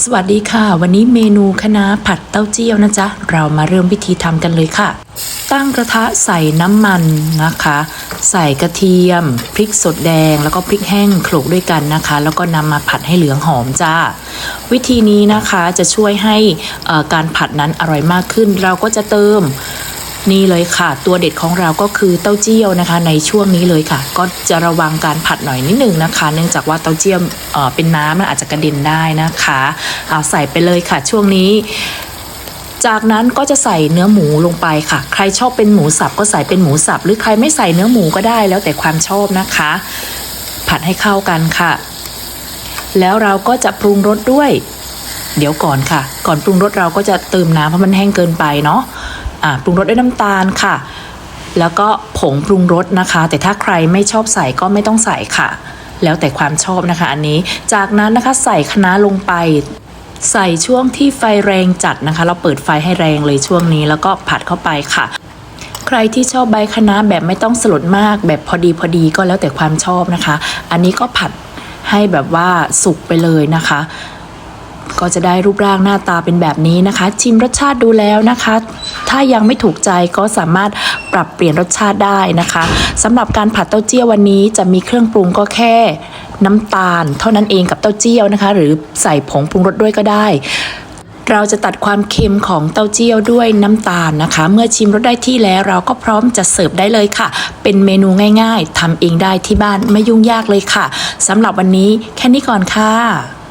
สวัสดีค่ะ วันนี้เมนูคะน้าผัดเต้าเจี้ยวนะจ๊ะ เรามาเริ่มวิธีทำกันเลยค่ะ ตั้งกระทะใส่น้ำมันนะคะ ใส่กระเทียม พริกสดแดง แล้วก็พริกแห้งโขลกด้วยกันนะคะ แล้วก็นำมาผัดให้เหลืองหอมจ้า วิธีนี้นะคะจะช่วยให้อ่อการผัดนั้นอร่อยมากขึ้น เราก็จะเติม นี่เลยค่ะ ตัวเด็ดของเราก็คือเต้าเจี้ยวนะคะ ในช่วงนี้เลยค่ะ ก็จะระวังการผัดหน่อยนิดนึงนะคะ เนื่องจากว่าเต้าเจี้ยวเเป็นน้ำมันอาจจะกระเด็นได้นะคะเอาใส่ไปเลยค่ะ ช่วงนี้จากนั้นก็จะใส่เนื้อหมูลงไปค่ะ ใครชอบเป็นหมูสับก็ใส่เป็นหมูสับ หรือใครไม่ใส่เนื้อหมูก็ได้แล้วแต่ความชอบนะคะ ผัดให้เข้ากันค่ะ แล้วเราก็จะปรุงรสด้วย เดี๋ยวก่อนค่ะ ก่อนปรุงรสเราก็จะเติมน้ำเพราะมันแห้งเกินไปเนาะ ปรุงรสด้วยน้ำตาลค่ะ แล้วก็ผงปรุงรสนะคะ แต่ถ้าใครไม่ชอบใส่ก็ไม่ต้องใส่ค่ะ แล้วแต่ความชอบนะคะ อันนี้จากนั้นนะคะใส่คะน้าลงไปใส่ช่วงที่ไฟแรงจัดนะคะ เราเปิดไฟให้แรงเลยช่วงนี้แล้วก็ผัดเข้าไปค่ะ ใครที่ชอบใบคะน้าแบบไม่ต้องสลดมาก แบบพอดีพอดีก็แล้วแต่ความชอบนะคะ อันนี้ก็ผัดให้แบบว่าสุกไปเลยนะคะ ก็จะได้รูปร่างหน้าตาเป็นแบบนี้นะคะ ชิมรสชาติดูแล้วนะคะ ถ้ายังไม่ถูกใจก็สามารถปรับเปลี่ยนรสชาติได้นะคะสำหรับการผัดเต้าเจี้ยววันนี้จะมีเครื่องปรุงก็แค่น้ำตาล เท่านั้นเองกับเต้าเจี้ยวนะคะ หรือใส่ผงปรุงรสด้วยก็ได้เราจะตัดความเค็มของเต้าเจี้ยวด้วยน้ำตาลนะคะ เมื่อชิมรสได้ที่แล้วเราก็พร้อมจะเสิร์ฟได้เลยค่ะ เป็นเมนูง่าย ๆทำเองได้ที่บ้านไม่ยุ่งยากเลยค่ะสำหรับวันนี้แค่นี้ก่อนค่ะ